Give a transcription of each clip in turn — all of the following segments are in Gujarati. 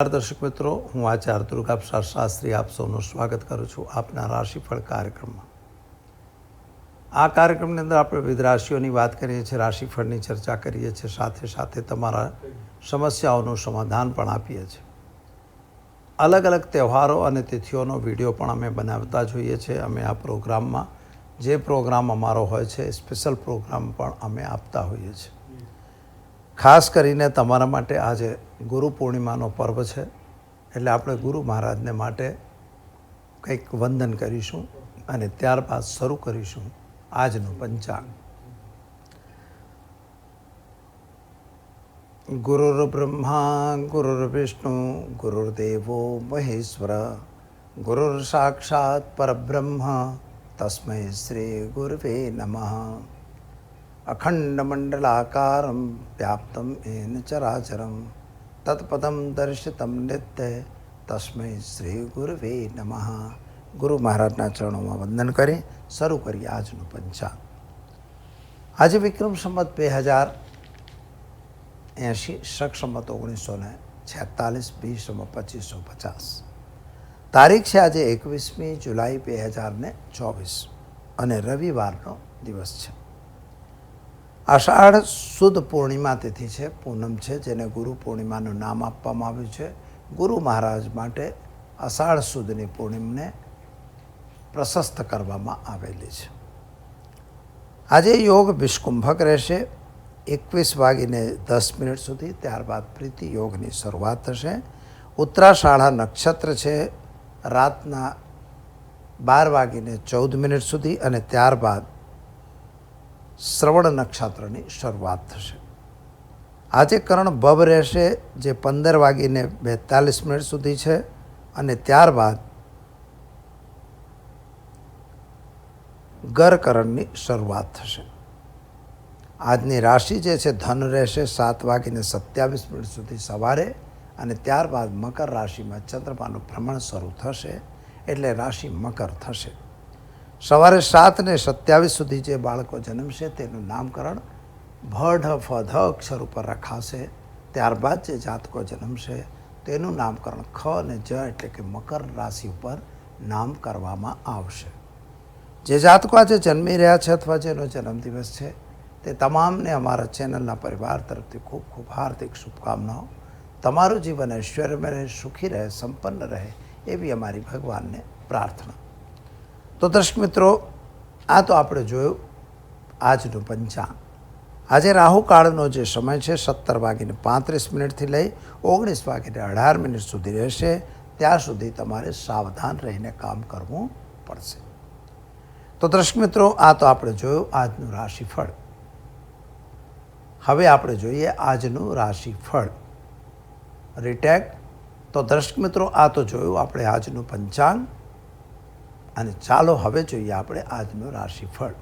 દર્શક મિત્રો, હું આચાર્ય દુર્ગાપ્રસાદ શાસ્ત્રી આપ સૌનું સ્વાગત કરું છું આપના રાશિફળ કાર્યક્રમમાં. આ કાર્યક્રમની અંદર આપણે વિવિધ રાશિઓની વાત કરીએ છીએ, રાશિફળની ચર્ચા કરીએ છીએ, સાથે સાથે તમારા સમસ્યાઓનું સમાધાન પણ આપીએ છીએ. અલગ અલગ તહેવારો અને તિથિઓનો વીડિયો પણ અમે બનાવતા જોઈએ છીએ. અમે આ પ્રોગ્રામમાં, જે પ્રોગ્રામ અમારો હોય છે સ્પેશિયલ પ્રોગ્રામ પણ અમે આપતા હોઈએ છીએ. ખાસ કરીને તમારા માટે આજે ગુરુ પૂર્ણિમાનો પર્વ છે. એટલે આપણે ગુરુ મહારાજને માટે કંઈક વંદન કરીશું અને ત્યારબાદ શરૂ કરીશું આજનું પંચાંગ. ગુરુર બ્રહ્મા, ગુરુર વિષ્ણુ, ગુરુર્દેવો, મહેશ્વર, ગુરુર સાક્ષાત પરબ્રહ્મ, તસ્મૈ શ્રી ગુરવે નમઃ. અખંડમંડલાકારમ વ્યાપ્તમ એન ચરાચરમ તત્પદમ દર્શિતમ નિત્ય તસ્મૈ શ્રી ગુરવે નમઃ ગુરુ મહારાજના ચરણોમાં વંદન કરી શરૂ કરીએ આજનું પંચાંગ. આજે વિક્રમ સંમત બે હજાર એંશી શક સંમત ઓગણીસો ને છેતાલીસ બી સંમત પચીસો પચાસ. તારીખ છે આજે એકવીસમી જુલાઈ બે હજાર ચોવીસ અને રવિવારનો દિવસ છે. આષાઢ સુદ પૂર્ણિમા તિથિ છે, પૂનમ છે, જેને ગુરુ પૂર્ણિમાનું નામ આપવામાં આવ્યું છે. ગુરુ મહારાજ માટે અષાઢ સુદની પૂર્ણિમને પ્રશસ્ત કરવામાં આવેલી છે. આજે યોગ વિષ્કુંભક રહેશે. એકવીસ વાગીને દસ મિનિટ સુધી ત્યારબાદ પ્રીતિ યોગની શરૂઆત થશે. ઉત્તરાષાઢા નક્ષત્ર છે, રાતના બાર વાગીને ચૌદ મિનિટ સુધી અને ત્યારબાદ શ્રવણ નક્ષત્રની શરૂઆત થશે. આજે કરણ બબ રહેશે, જે પંદર વાગીને બેતાલીસ મિનિટ સુધી છે અને ત્યારબાદ ગરકરણની શરૂઆત થશે. આજની રાશિ જે છે, ધન રહેશે સાત વાગીને સત્યાવીસ મિનિટ સુધી સવારે અને ત્યારબાદ મકર રાશિમાં ચંદ્રમાનું ભ્રમણ શરૂ થશે, એટલે રાશિ મકર થશે. સવારે સાત ને સત્યાવીસ સુધી જે બાળકો જન્મશે તેનું નામકરણ ભઢ ફધ અક્ષર ઉપર રખાશે. ત્યારબાદ જે જાતકો જન્મશે તેનું નામકરણ ખ અને જ એટલે કે મકર રાશિ ઉપર નામ કરવામાં આવશે. જે જાતકો આજે જન્મી રહ્યા છે અથવા જેનો જન્મદિવસ છે, તે તમામને અમારા ચેનલના પરિવાર તરફથી ખૂબ ખૂબ હાર્દિક શુભકામનાઓ. તમારું જીવન ઐશ્વર્યમય રહે, સુખી રહે, સંપન્ન રહે એવી અમારી ભગવાનને પ્રાર્થના. તો દર્શક મિત્રો, આ તો આપણે જોયું, આજનું પંચાંગ. આજે રાહુકાળનો જે સમય છે, સત્તર વાગીને પાંત્રીસ મિનિટથી લઈ ઓગણીસ વાગીને અઢાર મિનિટ સુધી રહેશે. ત્યાં સુધી તમારે સાવધાન રહીને કામ કરવું પડશે. તો દર્શક મિત્રો, આ તો આપણે જોયું, આજનું રાશિફળ. હવે આપણે જોઈએ આજનું રાશિફળ. રિટેક તો દર્શક મિત્રો, આ તો જોયું, આપણે આજનું પંચાંગ. અને ચાલો હવે જોઈએ આપણે આજનું રાશિફળ.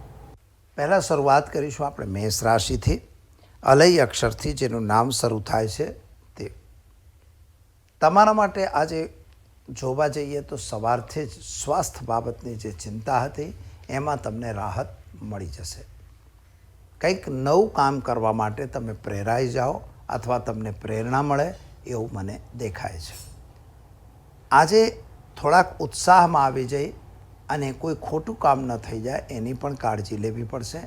પહેલાં શરૂઆત કરીશું આપણે મેષ રાશિથી. અલય અક્ષરથી જેનું નામ શરૂ થાય છે તે. તમારા માટે આજે જોવા જઈએ તો સવારથી જ સ્વાસ્થ્ય બાબતની જે ચિંતા હતી, એમાં તમને રાહત મળી જશે. કંઈક નવું કામ કરવા માટે તમે પ્રેરાઈ જાઓ અથવા તમને પ્રેરણા મળે એવું મને દેખાય છે. આજે થોડાક ઉત્સાહમાં આવી જઈ અને કોઈ ખોટું કામ ન થઈ જાય, એની પણ કાળજી લેવી પડશે.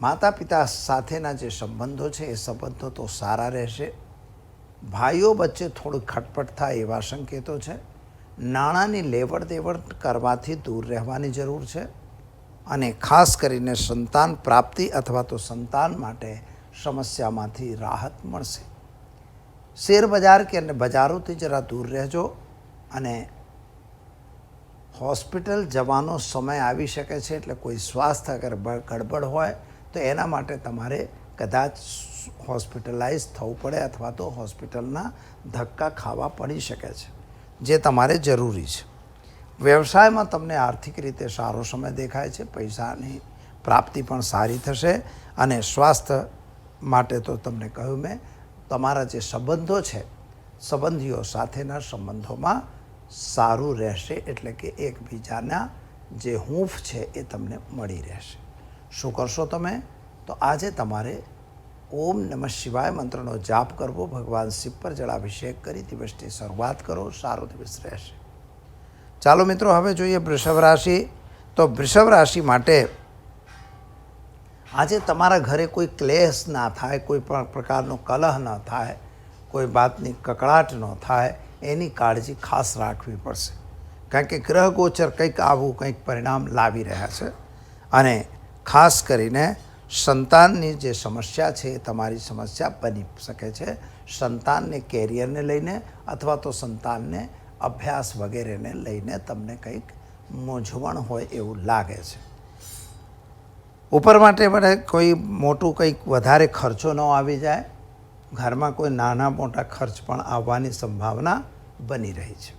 માતા પિતા સાથેના જે સંબંધો છે, એ સંબંધો તો સારા રહેશે. ભાઈઓ વચ્ચે થોડું ખટપટ થાય એવા સંકેતો છે. નાણાંની લેવડ દેવડ કરવાથી દૂર રહેવાની જરૂર છે. અને ખાસ કરીને સંતાન પ્રાપ્તિ અથવા તો સંતાન માટે સમસ્યામાંથી રાહત મળશે. શેર બજાર કે અને બજારોથી જરા દૂર રહેજો અને હોસ્પિટલ જવાનો સમય આવી શકે છે એટલે કોઈ સ્વાસ્થ્ય અગર ગડબડ હોય, તો એના માટે તમારે કદાચ હોસ્પિટલાઇઝ થવું પડે અથવા તો હોસ્પિટલના ધક્કા ખાવા પડી શકે છે, જે તમારે જરૂરી છે. વ્યવસાયમાં તમને આર્થિક રીતે સારો સમય દેખાય છે, પૈસાની પ્રાપ્તિ પણ સારી થશે અને સ્વાસ્થ્ય માટે તો તમને કહ્યું મેં, તમારા જે સંબંધો છે, સંબંધીઓ સાથેના સંબંધોમાં સારું રહેશે એટલે કે એકબીજાના જે હૂંફ છે એ તમને મળી રહેશે. શું કરશો તમે? તો આજે તમારે ઓમ નમઃ શિવાય મંત્રનો જાપ કરવો, ભગવાન શિવ પર જળાભિષેક કરી દિવસની શરૂઆત કરો, સારો દિવસ રહેશે. ચાલો મિત્રો, હવે જોઈએ વૃષભ રાશિ. તો વૃષભ રાશિ માટે આજે તમારા ઘરે કોઈ ક્લેશ ના થાય, કોઈ પણ પ્રકારનો કલહ ન થાય, કોઈ વાતની કકળાટ ન થાય એની કાળજી ખાસ રાખવી પડશે. કારણ કે ગ્રહ ગોચર કંઈક આવું કંઈક પરિણામ લાવી રહ્યા છે અને ખાસ કરીને સંતાનની જે સમસ્યા છે એ તમારી સમસ્યા બની શકે છે. સંતાનને કેરિયરને લઈને અથવા તો સંતાનને અભ્યાસ વગેરેને લઈને તમને કંઈક મૂંઝવણ હોય એવું લાગે છે. ઉપર માટે મને કોઈ મોટું કંઈક વધારે ખર્ચો ન આવી જાય. ઘરમાં કોઈ નાના મોટા ખર્ચ પણ આવવાની સંભાવના બની રહી છે.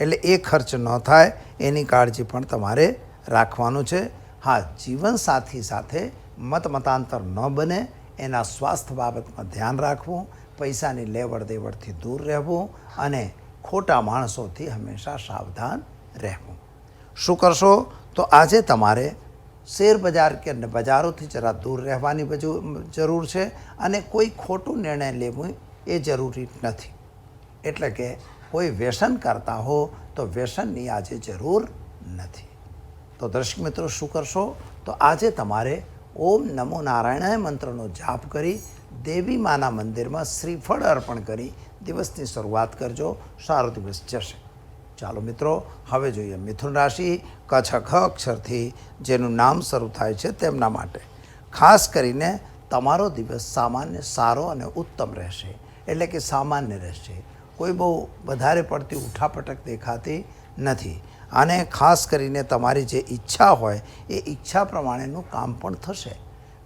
એટલે એ ખર્ચ ન થાય, એની કાળજી પણ તમારે રાખવાનું છે. હા જીવનસાથી સાથે મત મતાંતર ન બને, એના સ્વાસ્થ્ય બાબતમાં ધ્યાન રાખવું, પૈસાની લેવડ દેવડથી દૂર રહેવું અને ખોટા માણસોથી હંમેશા સાવધાન રહેવું. શું કરશો? તો આજે તમારે શેર બજાર કે બજારોથી જરા દૂર રહેવાની જરૂર છે અને કોઈ ખોટું નિર્ણય લેવું એ જરૂરી નથી. એટલે કે કોઈ વ્યસન કરતા હો તો વ્યસનની આજે જરૂર નથી. તો દર્શક મિત્રો શું કરશો? તો આજે તમારે ઓમ નમો નારાયણાય મંત્રનો જાપ કરી દેવી માના મંદિરમાં શ્રીફળ અર્પણ કરી દિવસની શરૂઆત કરજો. સારો દિવસ જશે. ચાલો મિત્રો, હવે જોઈએ. મિથુન રાશિ કચ્છ અક્ષરથી જેનું નામ શરૂ થાય છે તેમના માટે. ખાસ કરીને તમારો દિવસ સામાન્ય સારો અને ઉત્તમ રહેશે. એટલે કે સામાન્ય રહેશે. કોઈ બહુ વધારે પડતી ઉઠાપટક દેખાતી નથી. અને ખાસ કરીને તમારી જે ઈચ્છા હોય, એ ઈચ્છા પ્રમાણેનું કામ પણ થશે.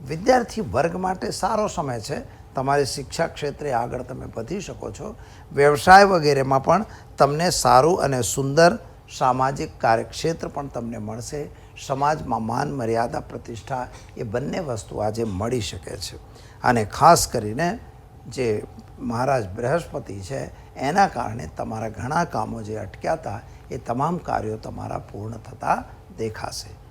વિદ્યાર્થી વર્ગ માટે સારો સમય છે. તમારી શિક્ષા ક્ષેત્રે આગળ તમે વધી શકો છો. વ્યવસાય વગેરેમાં પણ તમને સારું અને સુંદર સામાજિક કાર્યક્ષેત્ર પણ તમને મળશે. સમાજમાં માન, મર્યાદા, પ્રતિષ્ઠા એ બંને વસ્તુ આજે મળી શકે છે. અને ખાસ કરીને જે મહારાજ બૃહસ્પતિ છે, એના કારણે તમારા ઘણા કામો જે અટક્યા હતા, એ તમામ કાર્યો તમારા પૂર્ણ થતા દેખાશે.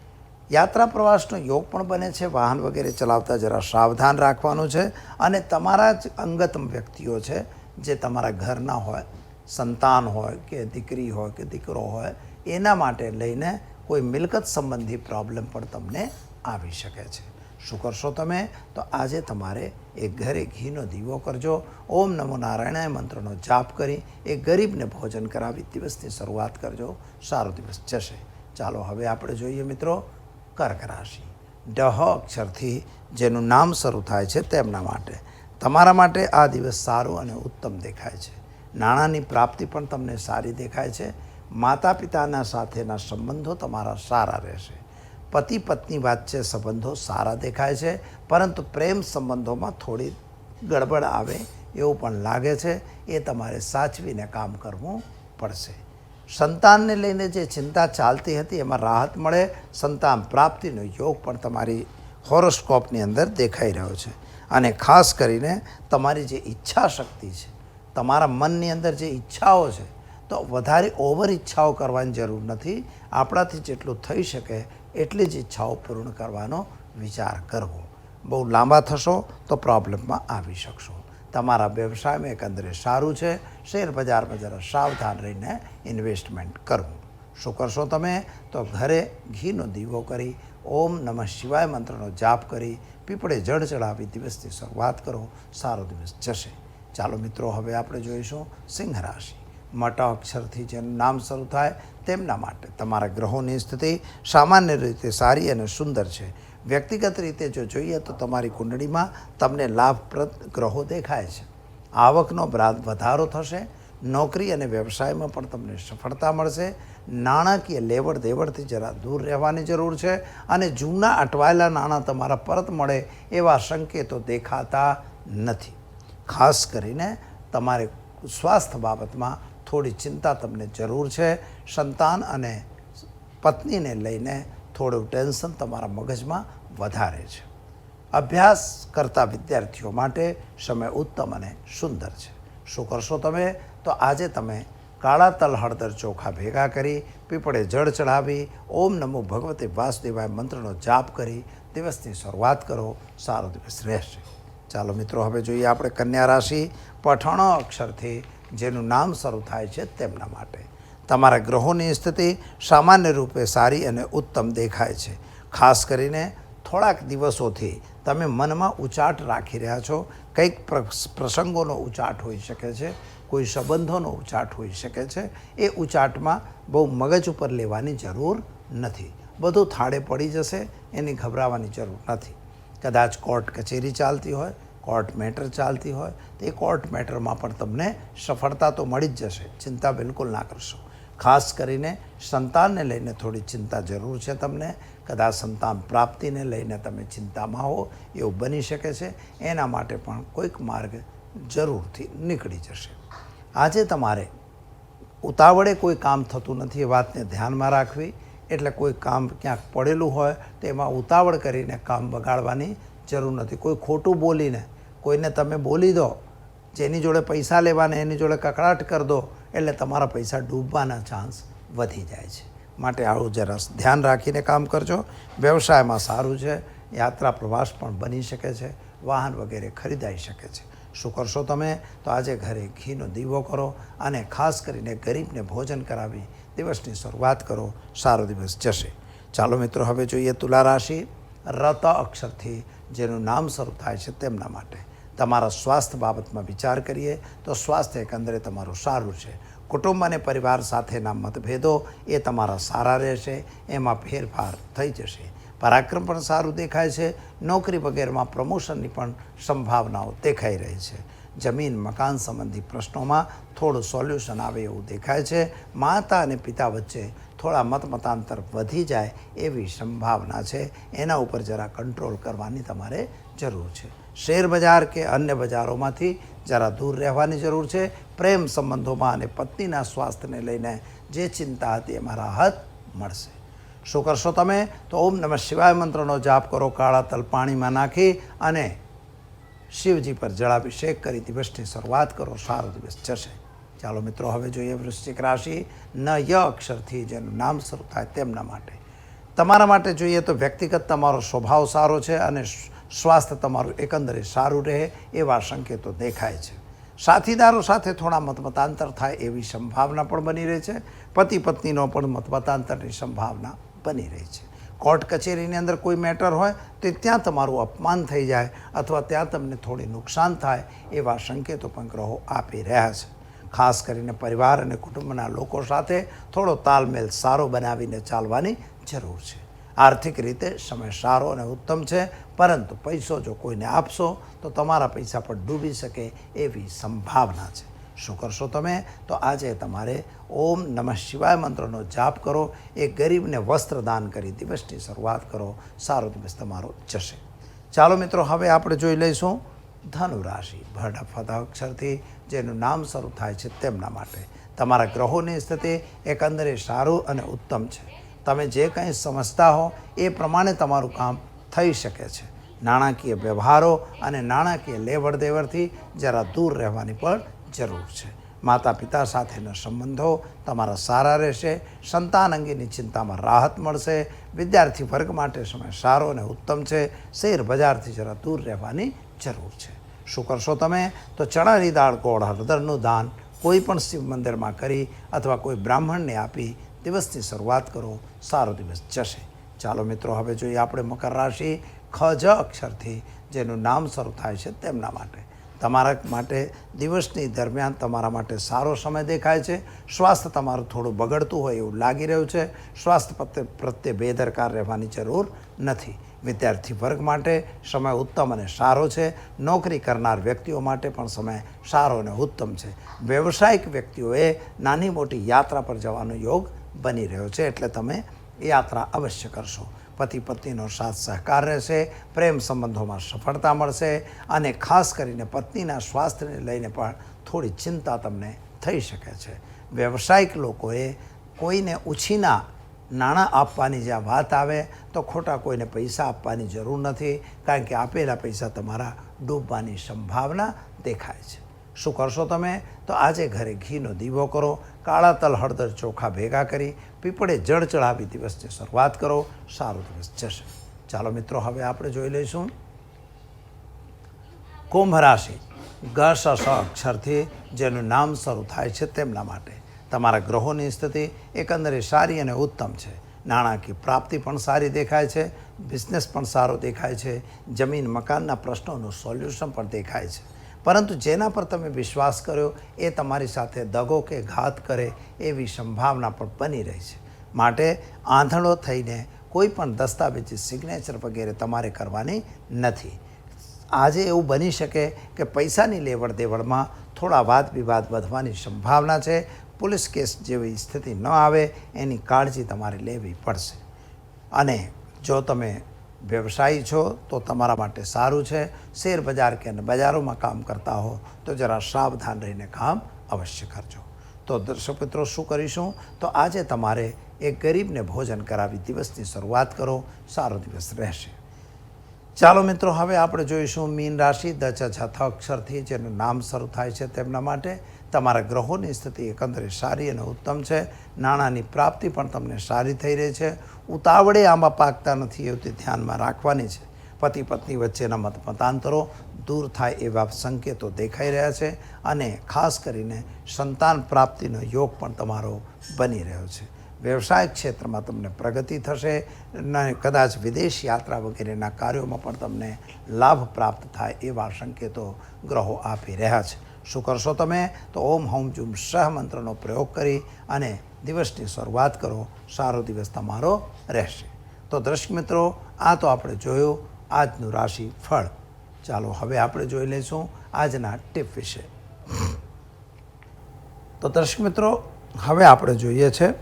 યાત્રા પ્રવાસનો યોગ પણ બને છે, વાહન વગેરે ચલાવતા જરા સાવધાન રાખવાનું છે અને તમારા જ અંગત વ્યક્તિઓ છે જે તમારા ઘરના હોય, સંતાન હોય કે દીકરી હોય કે દીકરો હોય, એના માટે લઈને કોઈ મિલકત સંબંધી પ્રોબ્લેમ પણ તમને આવી શકે છે. શું કરશો તમે? તો આજે તમારે એ ઘરે ઘીનો દીવો કરજો. ઓમ નમો નારાયણાય મંત્રનો જાપ કરી, એ ગરીબને ભોજન કરાવી, દિવસની શરૂઆત કરજો. સારો દિવસ જશે. ચાલો, હવે આપણે જોઈએ મિત્રો કર્ક રાશિ. ડહ અક્ષરથી જેનું નામ શરૂ થાય છે તેમના માટે. તમારા માટે આ દિવસ સારો અને ઉત્તમ દેખાય છે. નાણાંની પ્રાપ્તિ પણ તમને સારી દેખાય છે. માતા પિતાના સાથેના સંબંધો તમારા સારા રહેશે. પતિ પત્ની વચ્ચે સંબંધો સારા દેખાય છે, પરંતુ પ્રેમ સંબંધોમાં થોડી ગડબડ આવે એવું પણ લાગે છે. એ તમારે સાચવીને કામ કરવું પડશે. સંતાનને લઈને જે ચિંતા ચાલતી હતી, એમાં રાહત મળે, સંતાન પ્રાપ્તિનો યોગ પણ તમારી હોરોસ્કોપની અંદર દેખાઈ રહ્યો છે. અને ખાસ કરીને તમારી જે ઈચ્છા શક્તિ છે, તમારા મનની અંદર જે ઈચ્છાઓ છે, તો વધારે ઓવર ઈચ્છાઓ કરવાની જરૂર નથી. આપણાથી જેટલું થઈ શકે, એટલી જ ઈચ્છાઓ પૂર્ણ કરવાનો વિચાર કરવો. બહુ લાંબા થશો તો પ્રોબ્લેમમાં આવી શકશો. તમારા વ્યવસાયમાં એકંદરે સારું છે, શેર બજારમાં જરા સાવધાન રહીને ઇન્વેસ્ટમેન્ટ કરવું શું કરશો તમે? તો ઘરે ઘીનો દીવો કરી, ઓમ નમઃ શિવાય મંત્રનો જાપ કરી, પીપળે જળ ચડાવી દિવસથી શરૂઆત કરો, સારો દિવસ જશે. ચાલો મિત્રો, હવે આપણે જોઈશું સિંહ રાશિ. મોટા અક્ષરથી જેનું નામ શરૂ થાય, તેમના માટે તમારા ગ્રહોની સ્થિતિ સામાન્ય રીતે સારી અને સુંદર છે. વ્યક્તિગત રીતે જો જોઈએ તો તમારી કુંડળીમાં તમને લાભપ્રદ ગ્રહો દેખાય છે. આવકનો વધારો થશે, નોકરી અને વ્યવસાયમાં પણ તમને સફળતા મળશે, નાણાકીય લેવડ દેવડથી જરા દૂર રહેવાની જરૂર છે અને જૂના અટવાયેલા નાણાં તમારા પરત મળે એવા સંકેતો દેખાતા નથી. ખાસ કરીને તમારે સ્વાસ્થ્ય બાબતમાં થોડી ચિંતા તમને જરૂર છે. સંતાન અને પત્નીને લઈને થોડું ટેન્શન તમારા મગજમાં વધારે છે. અભ્યાસ કરતા વિદ્યાર્થીઓ માટે સમય ઉત્તમ અને સુંદર છે. શું કરશો તમે? તો આજે તમે કાળા તલ હળદર ચોખા ભેગા કરી, પીપળે જળ ચઢાવી, ઓમ નમો ભગવતે વાસુદેવાય મંત્રનો જાપ કરી, દિવસની શરૂઆત કરો, સારો દિવસ રહેશે. ચાલો મિત્રો, હવે જોઈએ આપણે કન્યા રાશિ. પઠણ અક્ષરથી જેનું નામ શરૂ થાય છે તેમના માટે. તમારા ગ્રહોની સ્થિતિ સામાન્ય રૂપે સારી અને ઉત્તમ દેખાય છે. ખાસ કરીને થોડાક દિવસોથી તમે મનમાં ઉચાટ રાખી રહ્યા છો. કંઈક પ્ર- પ્રસંગોનો ઉચાટ હોઈ શકે છે, કોઈ સંબંધોનો ઉચાટ હોઈ શકે છે. એ ઉચાટમાં બહુ મગજ ઉપર લેવાની જરૂર નથી. બધું થાળે પડી જશે, એની ગભરાવાની જરૂર નથી. કદાચ કોર્ટ કચેરી ચાલતી હોય, કોર્ટ મેટર ચાલતી હોય, તો એ કોર્ટ મેટરમાં પણ તમને સફળતા તો મળી જ જશે. ચિંતા બિલકુલ ના કરશો. ખાસ કરીને સંતાનને લઈને થોડી ચિંતા જરૂર છે તમને. કદાચ સંતાન પ્રાપ્તિને લઈને તમે ચિંતામાં હો, એવું બની શકે છે. એના માટે પણ કોઈક માર્ગ જરૂરથી નીકળી જશે. આજે તમારે ઉતાવળે કોઈ કામ થતું નથી, એ વાતને ધ્યાનમાં રાખવી. એટલે કોઈ કામ ક્યાંક પડેલું હોય, તો એમાં ઉતાવળ કરીને કામ બગાડવાની જરૂર નથી. કોઈ ખોટું બોલીને, કોઈને તમે બોલી દો, જેની જોડે પૈસા લેવાને, એની જોડે કકડાટ કરી દો એટલે તમારા પૈસા ડૂબવાના ચાન્સ વધી જાય છે. માટે આવું જરા ધ્યાન રાખીને કામ કરજો. વ્યવસાયમાં સારું છે, યાત્રા પ્રવાસ પણ બની શકે છે, વાહન વગેરે ખરીદાઈ શકે છે. શું કરશો તમે? તો આજે ઘરે ઘીનો દીવો કરો અને ખાસ કરીને ગરીબને ભોજન કરાવી દિવસની શરૂઆત કરો. સારો દિવસ જશે. ચાલો મિત્રો, હવે જોઈએ તુલા રાશિ. રત અક્ષરથી જેનું નામ શરૂ થાય છે તેમના માટે. તમારા સ્વાસ્થ્ય બાબતમાં વિચાર કરીએ તો સ્વાસ્થ્ય એકંદરે તમારું સારું છે. કુટુંબ અને પરિવાર સાથેના મતભેદો એ તમારા સારા રહેશે, એમાં ફેરફાર થઈ જશે. પરાક્રમ પણ સારું દેખાય છે, નોકરી વગેરેમાં પ્રમોશનની પણ સંભાવનાઓ દેખાઈ રહી છે. જમીન, મકાન સંબંધી પ્રશ્નોમાં થોડું સોલ્યુશન આવે એવું દેખાય છે. માતા અને પિતા વચ્ચે થોડા મત મતાંતર વધી જાય એવી સંભાવના છે. એના ઉપર જરા કંટ્રોલ કરવાની તમારે જરૂર છે. શેર બજાર કે અન્ય બજારોમાંથી જરા દૂર રહેવાની જરૂર છે. પ્રેમ સંબંધોમાં અને પત્નીના સ્વાસ્થ્યને લઈને જે ચિંતા હતી એમાં રાહત મળશે. શું કરશો તમે? તો ઓમ નમઃ શિવાય મંત્રનો જાપ કરો, કાળા તલ પાણીમાં નાખી અને શિવજી પર જળાભિષેક કરી દિવસની શરૂઆત કરો, સારો દિવસ જશે. ચાલો મિત્રો, હવે જોઈએ વૃશ્ચિક રાશિ. ન ય અક્ષરથી જેનું નામ શરૂ થાય તેમના માટે. તમારા માટે જોઈએ તો વ્યક્તિગત તમારો સ્વભાવ સારો છે અને સ્વાસ્થ્ય તમારું એકંદરે સારું રહે એવા સંકેતો દેખાય છે. સાથીદારો સાથે થોડા મતમતાંતર થાય એવી સંભાવના પણ બની રહી છે. પતિ પત્નીનો પણ મતમતાંતરની સંભાવના બની રહી છે. કોર્ટ કચેરીની અંદર કોઈ મેટર હોય તો ત્યાં તમારું અપમાન થઈ જાય અથવા ત્યાં તમને થોડી નુકસાન થાય એવા સંકેતો પણ ગ્રહો આપી રહ્યા છે. ખાસ કરીને પરિવાર અને કુટુંબના લોકો સાથે થોડો તાલમેલ સારો બનાવીને ચાલવાની જરૂર છે. આર્થિક રીતે સમય સારો અને ઉત્તમ છે. પરંતુ પૈસો જો કોઈને આપશો, તો તમારા પૈસા પણ ડૂબી શકે એવી સંભાવના છે. શું કરશો તમે? તો આજે તમારે ઓમ નમઃ શિવાય મંત્રનો જાપ કરો. એ ગરીબને વસ્ત્ર દાન કરી દિવસની શરૂઆત કરો. સારો દિવસ તમારો જશે. ચાલો મિત્રો, હવે આપણે જોઈ લઈશું. ધનુ રાશિ ભરડા અક્ષરથી જેનું નામ શરૂ થાય છે તેમના માટે. તમારા ગ્રહોની સ્થિતિ એકંદરે સારું અને ઉત્તમ છે. તમે જે કંઈ સમજતા હો, એ પ્રમાણે તમારું કામ થઈ શકે છે. નાણાકીય વ્યવહારો અને નાણાકીય લેવડ દેવડથી જરા દૂર રહેવાની પણ જરૂર છે. માતા પિતા સાથેના સંબંધો તમારા સારા રહેશે, સંતાન અંગેની ચિંતામાં રાહત મળશે, વિદ્યાર્થી વર્ગ માટે સમય સારો અને ઉત્તમ છે, શેર બજારથી જરા દૂર રહેવાની જરૂર છે. શું કરશો તમે? તો ચણાની દાળ ગોળ હળદરનું દાન કોઈ પણ શિવ મંદિરમાં કરી અથવા કોઈ બ્રાહ્મણને આપી દિવસની શરૂઆત કરો, સારો દિવસ જશે. ચાલો મિત્રો, હવે જોઈએ આપણે મકર રાશિ ખ, જ અક્ષરથી જેનું નામ શરૂ થાય છે તેમના માટે. તમારા માટે દિવસની દરમિયાન તમારા માટે સારો સમય દેખાય છે. સ્વાસ્થ્ય તમારું થોડું બગડતું હોય એવું લાગી રહ્યું છે. સ્વાસ્થ્ય પ્રત્યે પ્રત્યે બેદરકાર રહેવાની જરૂર નથી. વિદ્યાર્થી વર્ગ માટે સમય ઉત્તમ અને સારો છે. નોકરી કરનાર વ્યક્તિઓ માટે પણ સમય સારો અને ઉત્તમ છે. વ્યવસાયિક વ્યક્તિઓએ નાની મોટી યાત્રા પર જવાનો યોગ બની રહ્યો છે એટલે તમે યાત્રા અવશ્ય કરશો. પતિ પત્નીનો સાથ સહકાર રહેશે, પ્રેમ સંબંધોમાં સફળતા મળશે અને ખાસ કરીને પત્નીના સ્વાસ્થ્યને લઈને પણ થોડી ચિંતા તમને થઈ શકે છે. વ્યવસાયિક લોકોએ કોઈને ઉછીના નાણાં આપવાની જ્યાં વાત આવે તો ખોટા કોઈને પૈસા આપવાની જરૂર નથી, કારણ કે આપેલા પૈસા તમારા ડૂબવાની સંભાવના દેખાય છે. શું કરશો તમે? તો આજે ઘરે ઘીનો દીવો કરો, કાળા તલ હળદર ચોખા ભેગા કરી, પીપળે જળ ચડાવી દિવસની શરૂઆત કરો, સારો દિવસ જશે. ચાલો મિત્રો, હવે આપણે જોઈ લઈશું. કુંભ રાશિ, ગ, સ સ અક્ષરથી જેનું નામ શરૂ થાય છે તેમના માટે. તમારા ગ્રહોની સ્થિતિ એકંદરે સારી અને ઉત્તમ છે. નાણાકીય પ્રાપ્તિ પણ સારી દેખાય છે, બિઝનેસ પણ સારો દેખાય છે, જમીન મકાનના પ્રશ્નોનું સોલ્યુશન પણ દેખાય છે. પરંતુ જેના પર તમે વિશ્વાસ કર્યો, એ તમારી સાથે દગો કે ઘાત કરે એવી સંભાવના પણ બની રહી છે. માટે આંધળો થઈને કોઈ પણ દસ્તાવેજી સિગ્નેચર વગેરે તમારે કરવાની નથી. આજે એવું બની શકે કે પૈસાની લેવડ દેવડમાં થોડા વાદ વિવાદ વધવાની સંભાવના છે. પોલીસ કેસ જેવી સ્થિતિ ન આવે, એની કાળજી તમારે લેવી પડશે. અને જો તમે વ્યવસાયી છો, તો તમારા માટે સારું છે. શેર બજાર કે બજારોમાં કામ કરતા હો, તો જરા સાવધાન રહીને કામ અવશ્ય કરજો. તો દર્શક મિત્રો, શું કરીશું? તો આજે તમારે એક ગરીબને ભોજન કરાવી દિવસની શરૂઆત કરો. સારો દિવસ રહેશે. ચાલો મિત્રો, હવે આપણે જોઈશું મીન રાશિ દચ છથ અક્ષરથી, જેનું નામ શરૂ થાય છે તેમના માટે. તમારા ગ્રહોની સ્થિતિ એકંદરે સારી અને ઉત્તમ છે. નાણાંની પ્રાપ્તિ પણ તમને સારી થઈ રહી છે. ઉતાવળે આમાં પાકતા નથી એવું તે ધ્યાનમાં રાખવાની છે. પતિ પત્ની વચ્ચેના મત મતાંતરો દૂર થાય એવા સંકેતો દેખાઈ રહ્યા છે અને ખાસ કરીને સંતાન પ્રાપ્તિનો યોગ પણ તમારો બની રહ્યો છે. વ્યવસાય ક્ષેત્રમાં તમને પ્રગતિ થશે અને કદાચ વિદેશ યાત્રા વગેરેના કાર્યોમાં પણ તમને લાભ પ્રાપ્ત થાય એવા સંકેતો ગ્રહો આપી રહ્યા છે. શું કરશો તમે? તો ઓમ હોમ જુમ સહ મંત્રનો પ્રયોગ કરી અને દિવસની શરૂઆત કરો. સારો દિવસ તમારો રહેશે. તો દર્શક મિત્રો, આ તો આપણે જોયું. આજનું રાશિ ફળ. ચાલો હવે આપણે જોઈ લઈશું આજના ટીપ વિશે. તો દર્શક મિત્રો, હવે આપણે જોઈએ છે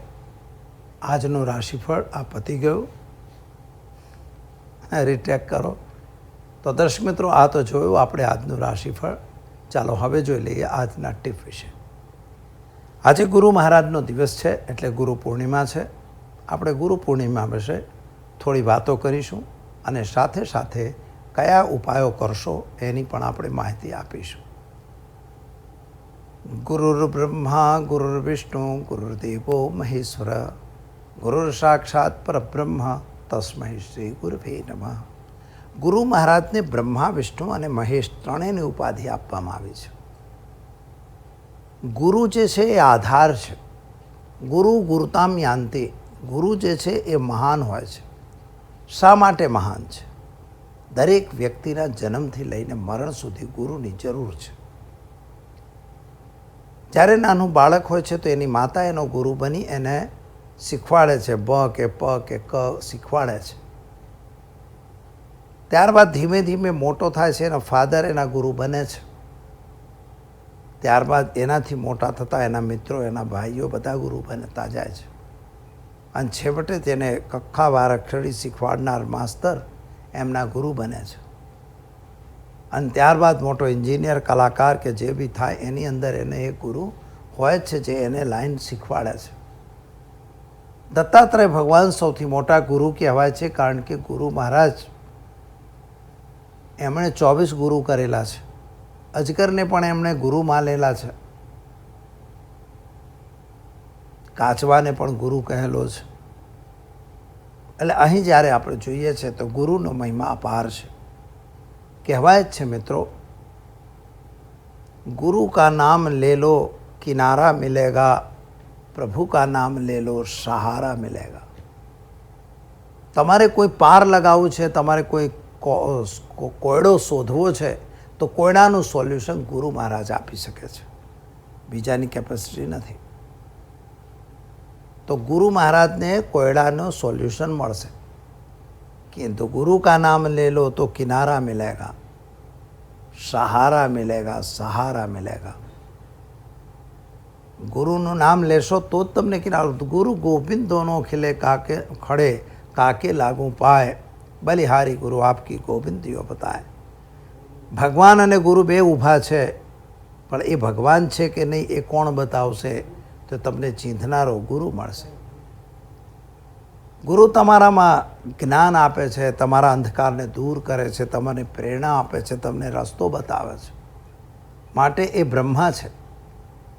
આજનું રાશિફળ આ પતી ગયું. રીટેક કરો. તો દર્શક મિત્રો, આ તો જોયું, આપણે આજનું રાશિફળ ચાલો હવે જોઈ લઈએ આજના ટીપ વિશે. આજે ગુરુ મહારાજનો દિવસ છે, એટલે ગુરુ પૂર્ણિમા છે. આપણે ગુરુ પૂર્ણિમા વિશે થોડી વાતો કરીશું અને સાથે સાથે કયા ઉપાયો કરશો એની પણ આપણે માહિતી આપીશું. ગુરુર બ્રહ્મા, ગુરુર વિષ્ણુ ગુરુર્દેવો મહેશ્વર, ગુરુર સાક્ષાત પરબ્રહ્મ, તસ્મૈ શ્રી ગુરુભે નમઃ. ગુરુ મહારાજને બ્રહ્મા, વિષ્ણુ અને મહેશ ત્રણેયની ઉપાધિ આપવામાં આવી છે. ગુરુ જે છે એ આધાર છે. ગુરુ ગુરુતામ યાંતિ. ગુરુ જે છે એ મહાન હોય છે. શા માટે મહાન છે? દરેક વ્યક્તિના જન્મથી લઈને મરણ સુધી ગુરુની જરૂર છે. જ્યારે નાનું બાળક હોય છે તો એની માતા એનો ગુરુ બની એને શીખવાડે છે, બ કે પ કે ક શીખવાડે છે. ત્યારબાદ ધીમે ધીમે મોટો થાય છે એના ફાધર એના ગુરુ બને છે. ત્યારબાદ એનાથી મોટા થતાં એના મિત્રો, એના ભાઈઓ બધા ગુરુ બનતા જાય છે. અને છેવટે તેને કક્ખા વારખડી શીખવાડનાર માસ્તર એમના ગુરુ બને છે. અને ત્યારબાદ મોટો એન્જિનિયર, કલાકાર કે જે બી થાય એની અંદર એને એ ગુરુ હોય છે જે એને લાઈન શીખવાડે છે. દત્તાત્રેય ભગવાન સૌથી મોટા ગુરુ કહેવાય છે કારણ કે ગુરુ મહારાજ એમણે ચોવીસ ગુરુ કરેલા છે. અજગરને પણ એમણે ગુરુ માનેલા છે. કાચવાને પણ ગુરુ કહેલો છે. એટલે અહીં જ્યારે આપણે જોઈએ છે તો ગુરુનો મહિમા અપાર છે. કહેવાય જ છે મિત્રો, ગુરુ કા નામ લે લો, કિનારા મિલેગા, પ્રભુ કા નામ લે લો, સહારા મિલેગા. તમારે કોઈ પાર લગાવવું છે, તમારે કોઈ કોયડો શોધવો છે, તો કોયડાનું સોલ્યુશન ગુરુ મહારાજ આપી શકે છે. બીજાની કેપેસિટી નથી. તો ગુરુ મહારાજને કોયડાનું સોલ્યુશન મળશે. કિંતુ ગુરુ કા નામ લે લો તો કિનારા મિલેગા, સહારા મિલેગા સહારા મિલેગા. ગુરુનું નામ લેશો તો જ તમને કિનારો, ગુરુ ગોવિંદોનો ખીલે કાકે, ખડે, કાકે લાગુ પાય. બલિહારી ગુરુ આપકી ગોવિંદીઓ બતાય ભગવાન અને ગુરુ બે ઊભા છે, પણ એ ભગવાન છે કે નહીં એ કોણ બતાવશે? તો તમને ચીંધનારો ગુરુ મળશે. ગુરુ તમારામાં જ્ઞાન આપે છે, તમારા અંધકારને દૂર કરે છે, તમને પ્રેરણા આપે છે, તમને રસ્તો બતાવે છે. માટે એ બ્રહ્મા છે.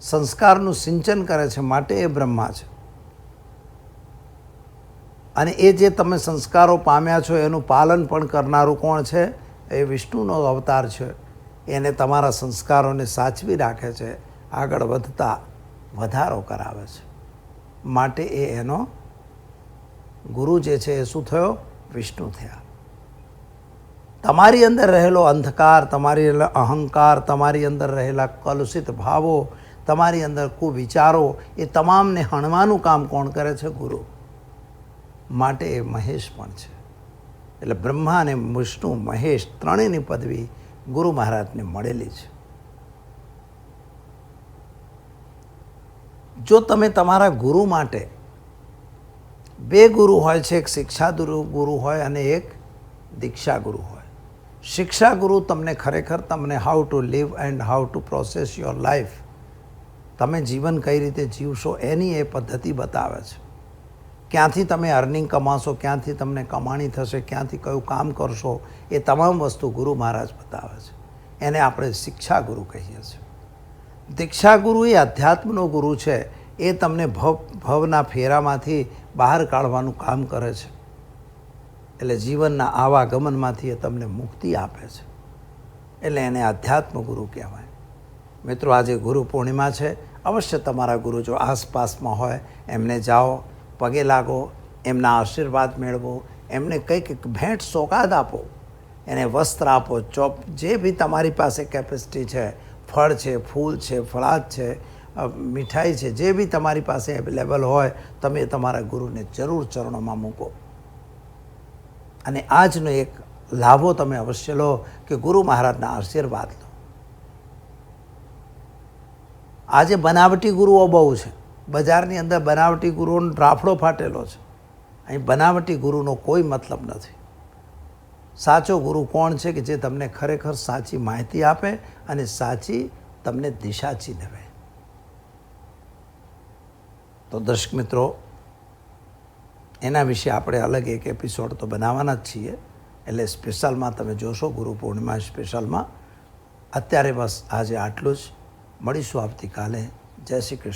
સંસ્કારનું સિંચન કરે છે, માટે એ બ્રહ્મા છે. અને એ જે તમે સંસ્કારો પામ્યા છો, એનું પાલન પણ કરનારું કોણ છે? એ વિષ્ણુનો અવતાર છે. એને તમારા સંસ્કારોને સાચવી રાખે છે, આગળ વધતા વધારો કરાવે છે. માટે એ એનો ગુરુ જે છે, એ શું થયો? વિષ્ણુ થયા. તમારી અંદર રહેલો અંધકાર, તમારી અહંકાર, તમારી અંદર રહેલા કલુષિત ભાવો, તમારી અંદર કુવિચારો, એ તમામને હણવાનું કામ કોણ કરે છે? ગુરુ. માટે એ મહેશ પણ છે. એટલે બ્રહ્મા અને વિષ્ણુ મહેશ ત્રણેયની પદવી ગુરુ મહારાજને મળેલી છે. જો તમે તમારા ગુરુ માટે બે ગુરુ હોય છે, એક શિક્ષા ગુરુ હોય અને એક દીક્ષા ગુરુ હોય. શિક્ષા ગુરુ તમને ખરેખર તમને how to live and how to process your life તમે જીવન કઈ રીતે જીવશો એની એ પદ્ધતિ બતાવે છે. ક્યાંથી તમે અર્નિંગ કમાશો, ક્યાંથી તમને કમાણી થશે, ક્યાંથી કયું કામ કરશો, એ તમામ વસ્તુ ગુરુ મહારાજ બતાવે છે. એને આપણે શિક્ષા ગુરુ કહીએ છીએ. દીક્ષા ગુરુ એ અધ્યાત્મનો ગુરુ છે, એ તમને ભવ, ભવના ફેરામાંથી બહાર કાઢવાનું કામ કરે છે. એટલે જીવનના આવાગમનમાંથી એ તમને મુક્તિ આપે છે. એટલે એને અધ્યાત્મ ગુરુ કહેવાય. મિત્રો, આજે ગુરુ પૂર્ણિમા છે. અવશ્ય તમારા ગુરુ જો આસપાસમાં હોય, એમને જાઓ પગે લાગો, એમના આશીર્વાદ મેળવો, એમને કંઈક ભેંટ સોગાદ આપો, એને વસ્ત્ર આપો, ચોપ, જે બી તમારી પાસે કેપેસિટી છે, ફળ છે, ફૂલ છે, ફળાદ છે મીઠાઈ છે, જે બી તમારી પાસે અવેલેબલ હોય, તમે તમારા ગુરુને જરૂર ચરણોમાં મૂકો. અને આજનો એક લાભો તમે અવશ્ય લો કે ગુરુ મહારાજના આશીર્વાદ લો. આજે બનાવટી ગુરુઓ બહુ છે. બજારની અંદર બનાવટી ગુરુઓનો રાફડો ફાટેલો છે. અહીં બનાવટી ગુરુનો કોઈ મતલબ નથી. સાચો ગુરુ કોણ છે કે જે તમને ખરેખર સાચી માહિતી આપે અને સાચી તમને દિશા ચીનવે તો દર્શક મિત્રો, એના વિશે આપણે અલગ એક એપિસોડ તો બનાવવાના જ છીએ. એટલે સ્પેશિયલમાં તમે જોશો, ગુરુ પૂર્ણિમા સ્પેશિયલમાં. અત્યારે બસ આજે આટલું જ. મળીશું આવતીકાલે. જય શ્રી કૃષ્ણ.